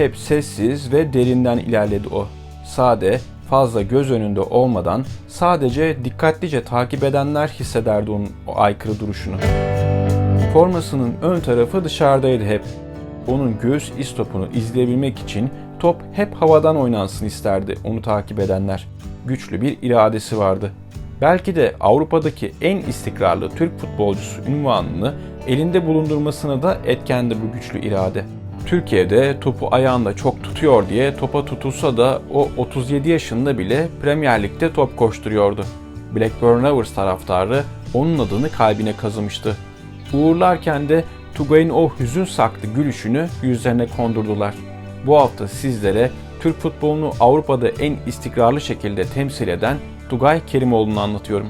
hep sessiz ve derinden ilerledi o. Sade, fazla göz önünde olmadan sadece dikkatlice takip edenler hissederdi onun o aykırı duruşunu. Formasının ön tarafı dışarıdaydı hep. Onun göğüs istopunu izleyebilmek için top hep havadan oynansın isterdi onu takip edenler. Güçlü bir iradesi vardı. Belki de Avrupa'daki en istikrarlı Türk futbolcusu ünvanını elinde bulundurmasına da etkendi bu güçlü irade. Türkiye'de topu ayağında çok tutuyor diye topa tutulsa da o 37 yaşında bile Premier Lig'de top koşturuyordu. Blackburn Rovers taraftarı onun adını kalbine kazımıştı. Uğurlarken de Tugay'ın o hüzün saklı gülüşünü yüzlerine kondurdular. Bu hafta sizlere Türk futbolunu Avrupa'da en istikrarlı şekilde temsil eden Tugay Kerimoğlu'nu anlatıyorum.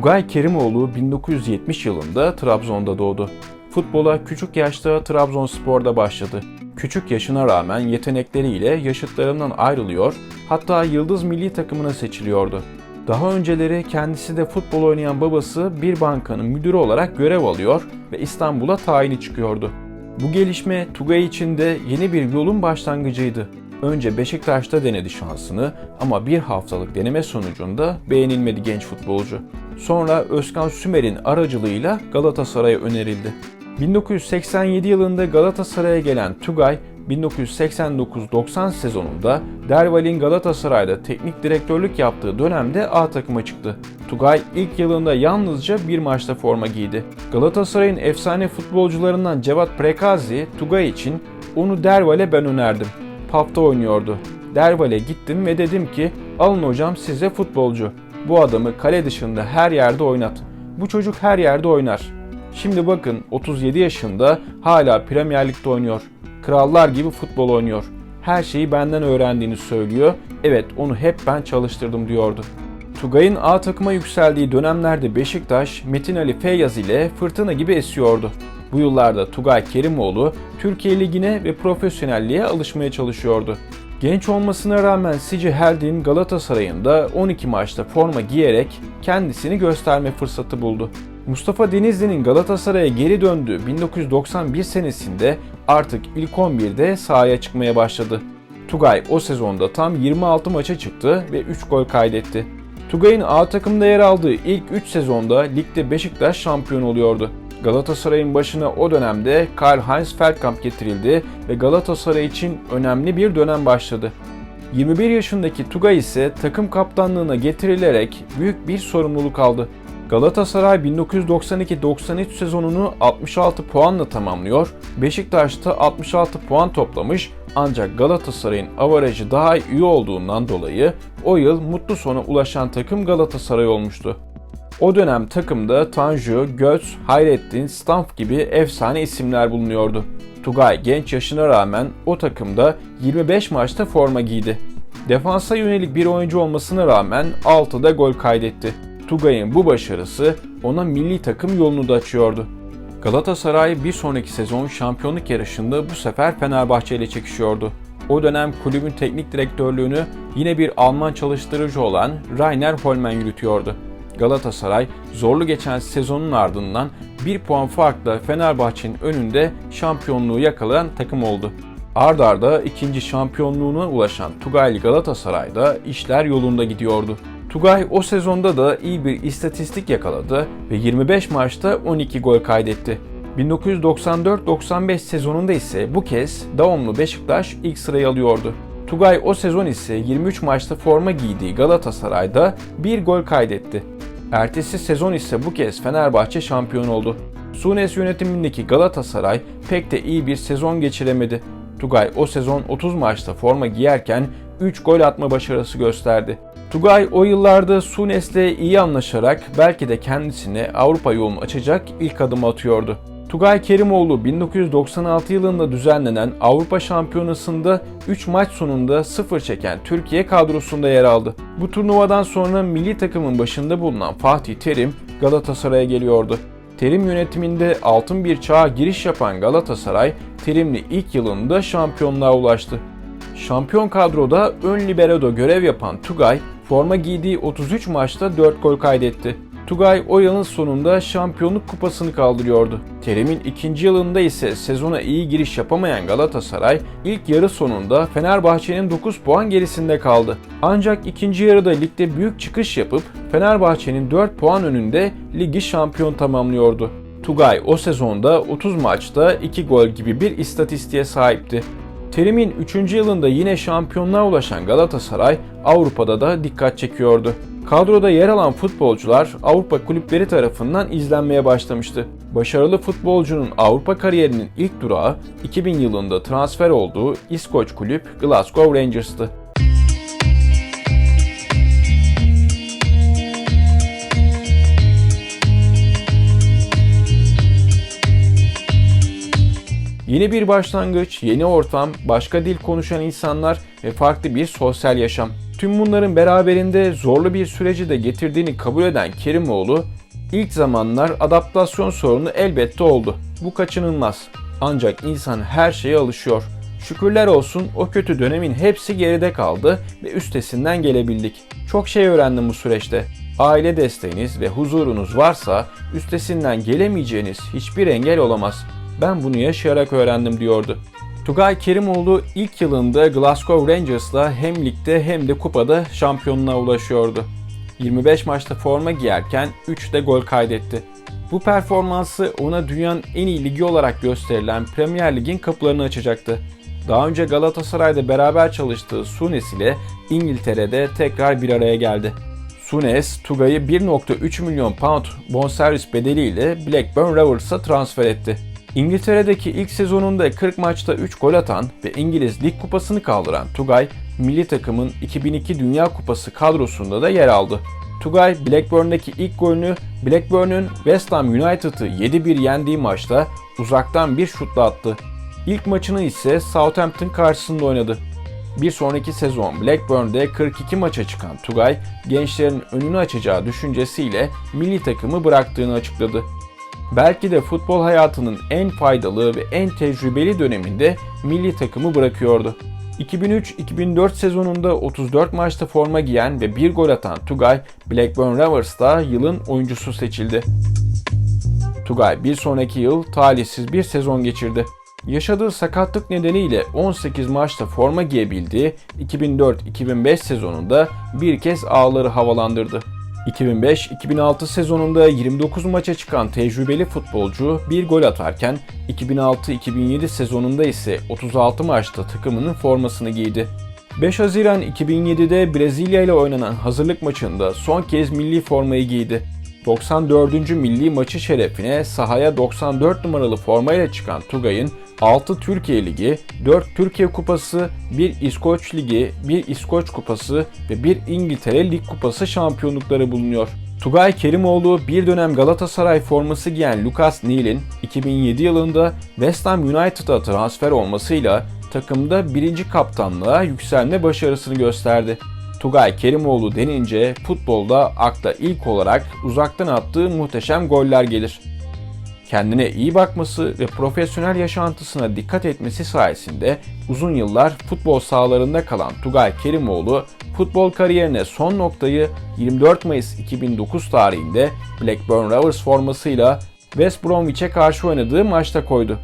Tugay Kerimoğlu 1970 yılında Trabzon'da doğdu. Futbola küçük yaşta Trabzonspor'da başladı. Küçük yaşına rağmen yetenekleriyle yaşıtlarından ayrılıyor, hatta Yıldız milli takımına seçiliyordu. Daha önceleri kendisi de futbol oynayan babası bir bankanın müdürü olarak görev alıyor ve İstanbul'a tayini çıkıyordu. Bu gelişme Tugay için de yeni bir yolun başlangıcıydı. Önce Beşiktaş'ta denedi şansını ama bir haftalık deneme sonucunda beğenilmedi genç futbolcu. Sonra Özkan Sümer'in aracılığıyla Galatasaray'a önerildi. 1987 yılında Galatasaray'a gelen Tugay, 1989-90 sezonunda Derval'in Galatasaray'da teknik direktörlük yaptığı dönemde A takıma çıktı. Tugay ilk yılında yalnızca bir maçta forma giydi. Galatasaray'ın efsane futbolcularından Cevat Prekazi, Tugay için onu Derval'e ben önerdim. PAF'ta oynuyordu. Derval'e gittim ve dedim ki alın hocam size futbolcu. Bu adamı kale dışında her yerde oynat. Bu çocuk her yerde oynar. Şimdi bakın 37 yaşında hala Premier Lig'de oynuyor. Krallar gibi futbol oynuyor. Her şeyi benden öğrendiğini söylüyor. Evet onu hep ben çalıştırdım diyordu. Tugay'ın A takıma yükseldiği dönemlerde Beşiktaş, Metin Ali Feyyaz ile fırtına gibi esiyordu. Bu yıllarda Tugay Kerimoğlu Türkiye Ligi'ne ve profesyonelliğe alışmaya çalışıyordu. Genç olmasına rağmen Sici Heldin Galatasaray'ın da 12 maçta forma giyerek kendisini gösterme fırsatı buldu. Mustafa Denizli'nin Galatasaray'a geri döndüğü 1991 senesinde artık ilk 11'de sahaya çıkmaya başladı. Tugay o sezonda tam 26 maça çıktı ve 3 gol kaydetti. Tugay'ın A takımda yer aldığı ilk 3 sezonda ligde Beşiktaş şampiyon oluyordu. Galatasaray'ın başına o dönemde Karl-Heinz Feldkamp getirildi ve Galatasaray için önemli bir dönem başladı. 21 yaşındaki Tugay ise takım kaptanlığına getirilerek büyük bir sorumluluk aldı. Galatasaray 1992-93 sezonunu 66 puanla tamamlıyor, Beşiktaş'ta 66 puan toplamış ancak Galatasaray'ın avarajı daha iyi olduğundan dolayı o yıl mutlu sona ulaşan takım Galatasaray olmuştu. O dönem takımda Tanju, Götz, Hayrettin, Stamf gibi efsane isimler bulunuyordu. Tugay genç yaşına rağmen o takımda 25 maçta forma giydi. Defansa yönelik bir oyuncu olmasına rağmen 6'da gol kaydetti. Tugay'ın bu başarısı ona milli takım yolunu da açıyordu. Galatasaray bir sonraki sezon şampiyonluk yarışında bu sefer Fenerbahçe ile çekişiyordu. O dönem kulübün teknik direktörlüğünü yine bir Alman çalıştırıcı olan Rainer Holmen yürütüyordu. Galatasaray zorlu geçen sezonun ardından bir puan farkla Fenerbahçe'nin önünde şampiyonluğu yakalayan takım oldu. Ard arda ikinci şampiyonluğuna ulaşan Tugaylı Galatasaray'da işler yolunda gidiyordu. Tugay o sezonda da iyi bir istatistik yakaladı ve 25 maçta 12 gol kaydetti. 1994-95 sezonunda ise bu kez Davamlı Beşiktaş ilk sırayı alıyordu. Tugay o sezon ise 23 maçta forma giydiği Galatasaray'da bir gol kaydetti. Ertesi sezon ise bu kez Fenerbahçe şampiyon oldu. Sunes yönetimindeki Galatasaray pek de iyi bir sezon geçiremedi. Tugay o sezon 30 maçta forma giyerken 3 gol atma başarısı gösterdi. Tugay o yıllarda Sunes'le iyi anlaşarak belki de kendisine Avrupa yolunu açacak ilk adımı atıyordu. Tugay Kerimoğlu 1996 yılında düzenlenen Avrupa Şampiyonası'nda 3 maç sonunda 0 çeken Türkiye kadrosunda yer aldı. Bu turnuvadan sonra milli takımın başında bulunan Fatih Terim Galatasaray'a geliyordu. Terim yönetiminde altın bir çağa giriş yapan Galatasaray, Terimli ilk yılında şampiyonluğa ulaştı. Şampiyon kadroda ön libero'da görev yapan Tugay, forma giydiği 33 maçta 4 gol kaydetti. Tugay o yılın sonunda şampiyonluk kupasını kaldırıyordu. Terim'in ikinci yılında ise sezona iyi giriş yapamayan Galatasaray ilk yarı sonunda Fenerbahçe'nin 9 puan gerisinde kaldı. Ancak ikinci yarıda ligde büyük çıkış yapıp Fenerbahçe'nin 4 puan önünde ligi şampiyon tamamlıyordu. Tugay o sezonda 30 maçta 2 gol gibi bir istatistiğe sahipti. Terim'in 3. yılında yine şampiyonluğa ulaşan Galatasaray Avrupa'da da dikkat çekiyordu. Kadroda yer alan futbolcular Avrupa kulüpleri tarafından izlenmeye başlamıştı. Başarılı futbolcunun Avrupa kariyerinin ilk durağı 2000 yılında transfer olduğu İskoç kulüp Glasgow Rangers'tı. Yeni bir başlangıç, yeni ortam, başka dil konuşan insanlar ve farklı bir sosyal yaşam. Tüm bunların beraberinde zorlu bir süreci de getirdiğini kabul eden Kerimoğlu, ilk zamanlar adaptasyon sorunu elbette oldu. Bu kaçınılmaz. Ancak insan her şeye alışıyor. Şükürler olsun o kötü dönemin hepsi geride kaldı ve üstesinden gelebildik. Çok şey öğrendim bu süreçte. Aile desteğiniz ve huzurunuz varsa üstesinden gelemeyeceğiniz hiçbir engel olamaz. Ben bunu yaşayarak öğrendim diyordu. Tugay Kerimoğlu ilk yılında Glasgow Rangers'la hem ligde hem de kupada şampiyonluğa ulaşıyordu. 25 maçta forma giyerken 3 de gol kaydetti. Bu performansı ona dünyanın en iyi ligi olarak gösterilen Premier Lig'in kapılarını açacaktı. Daha önce Galatasaray'da beraber çalıştığı Sunes ile İngiltere'de tekrar bir araya geldi. Sunes, Tugay'ı 1.3 milyon pound bonservis bedeliyle Blackburn Rovers'a transfer etti. İngiltere'deki ilk sezonunda 40 maçta 3 gol atan ve İngiliz Lig Kupası'nı kaldıran Tugay, milli takımın 2002 Dünya Kupası kadrosunda da yer aldı. Tugay, Blackburn'daki ilk golünü Blackburn'un West Ham United'ı 7-1 yendiği maçta uzaktan bir şutla attı. İlk maçını ise Southampton karşısında oynadı. Bir sonraki sezon Blackburn'de 42 maça çıkan Tugay, gençlerin önünü açacağı düşüncesiyle milli takımı bıraktığını açıkladı. Belki de futbol hayatının en faydalı ve en tecrübeli döneminde milli takımı bırakıyordu. 2003-2004 sezonunda 34 maçta forma giyen ve bir gol atan Tugay, Blackburn Rovers'ta yılın oyuncusu seçildi. Tugay bir sonraki yıl talihsiz bir sezon geçirdi. Yaşadığı sakatlık nedeniyle 18 maçta forma giyebildiği 2004-2005 sezonunda bir kez ağları havalandırdı. 2005-2006 sezonunda 29 maça çıkan tecrübeli futbolcu bir gol atarken 2006-2007 sezonunda ise 36 maçta takımının formasını giydi. 5 Haziran 2007'de Brezilya ile oynanan hazırlık maçında son kez milli formayı giydi. 94. milli maçı şerefine sahaya 94 numaralı formayla çıkan Tugay'ın 6 Türkiye Ligi, 4 Türkiye Kupası, 1 İskoç Ligi, 1 İskoç Kupası ve 1 İngiltere Lig Kupası şampiyonlukları bulunuyor. Tugay Kerimoğlu bir dönem Galatasaray forması giyen Lucas Neal'in 2007 yılında West Ham United'a transfer olmasıyla takımda birinci kaptanlığa yükselme başarısını gösterdi. Tugay Kerimoğlu denince futbolda akla ilk olarak uzaktan attığı muhteşem goller gelir. Kendine iyi bakması ve profesyonel yaşantısına dikkat etmesi sayesinde uzun yıllar futbol sahalarında kalan Tugay Kerimoğlu futbol kariyerine son noktayı 24 Mayıs 2009 tarihinde Blackburn Rovers formasıyla West Bromwich'e karşı oynadığı maçta koydu.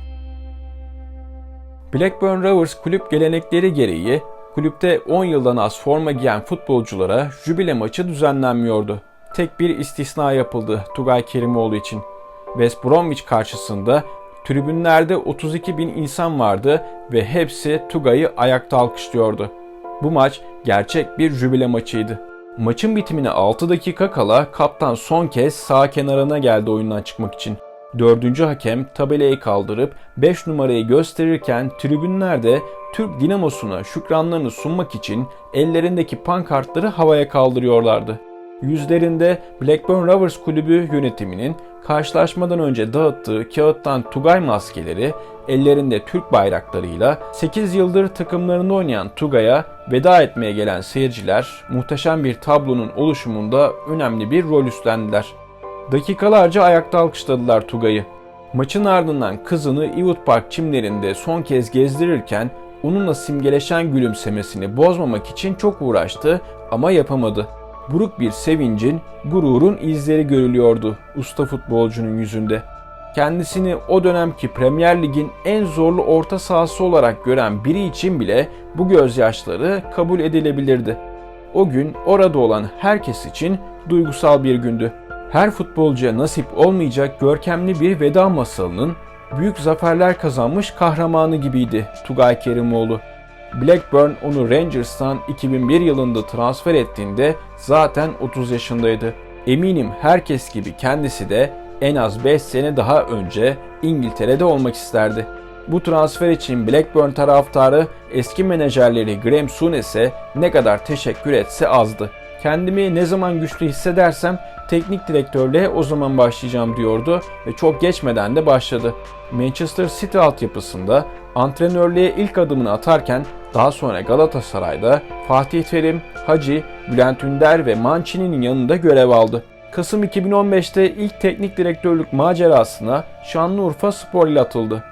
Blackburn Rovers kulüp gelenekleri gereği kulüpte 10 yıldan az forma giyen futbolculara jübile maçı düzenlenmiyordu. Tek bir istisna yapıldı Tugay Kerimoğlu için. West Bromwich karşısında tribünlerde 32 bin insan vardı ve hepsi Tugay'ı ayakta alkışlıyordu. Bu maç gerçek bir jübile maçıydı. Maçın bitimine 6 dakika kala kaptan son kez sağ kenarına geldi oyundan çıkmak için. Dördüncü hakem tabelayı kaldırıp 5 numarayı gösterirken tribünlerde Türk Dinamosu'na şükranlarını sunmak için ellerindeki pankartları havaya kaldırıyorlardı. Yüzlerinde Blackburn Rovers kulübü yönetiminin karşılaşmadan önce dağıttığı kağıttan Tugay maskeleri ellerinde Türk bayraklarıyla 8 yıldır takımlarında oynayan Tugay'a veda etmeye gelen seyirciler muhteşem bir tablonun oluşumunda önemli bir rol üstlendiler. Dakikalarca ayakta alkışladılar Tugay'ı. Maçın ardından kızını Ewood Park çimlerinde son kez gezdirirken onunla simgeleşen gülümsemesini bozmamak için çok uğraştı ama yapamadı. Buruk bir sevincin, gururun izleri görülüyordu usta futbolcunun yüzünde. Kendisini o dönemki Premier Lig'in en zorlu orta sahası olarak gören biri için bile bu gözyaşları kabul edilebilirdi. O gün orada olan herkes için duygusal bir gündü. Her futbolcuya nasip olmayacak görkemli bir veda masalının büyük zaferler kazanmış kahramanı gibiydi Tugay Kerimoğlu. Blackburn onu Rangers'tan 2001 yılında transfer ettiğinde zaten 30 yaşındaydı. Eminim herkes gibi kendisi de en az 5 sene daha önce İngiltere'de olmak isterdi. Bu transfer için Blackburn taraftarı eski menajerleri Graham Souness'e ne kadar teşekkür etse azdı. Kendimi ne zaman güçlü hissedersem teknik direktörlüğe o zaman başlayacağım diyordu ve çok geçmeden de başladı. Manchester City altyapısında antrenörlüğe ilk adımını atarken daha sonra Galatasaray'da Fatih Terim, Hacı, Bülent Ünder ve Mancini'nin yanında görev aldı. Kasım 2015'te ilk teknik direktörlük macerasına Şanlıurfa Spor ile atıldı.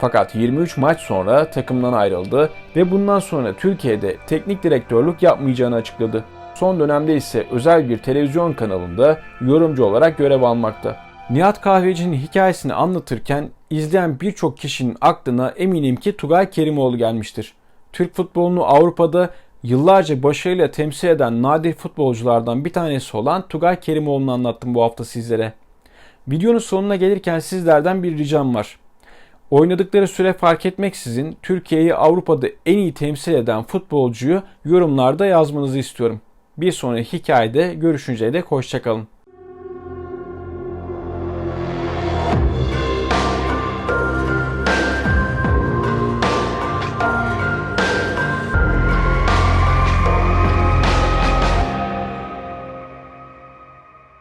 Fakat 23 maç sonra takımdan ayrıldı ve bundan sonra Türkiye'de teknik direktörlük yapmayacağını açıkladı. Son dönemde ise özel bir televizyon kanalında yorumcu olarak görev almakta. Nihat Kahveci'nin hikayesini anlatırken izleyen birçok kişinin aklına eminim ki Tugay Kerimoğlu gelmiştir. Türk futbolunu Avrupa'da yıllarca başarıyla temsil eden nadir futbolculardan bir tanesi olan Tugay Kerimoğlu'nu anlattım bu hafta sizlere. Videonun sonuna gelirken sizlerden bir ricam var. Oynadıkları süre fark etmeksizin Türkiye'yi Avrupa'da en iyi temsil eden futbolcuyu yorumlarda yazmanızı istiyorum. Bir sonraki hikayede görüşünceye dek hoşçakalın.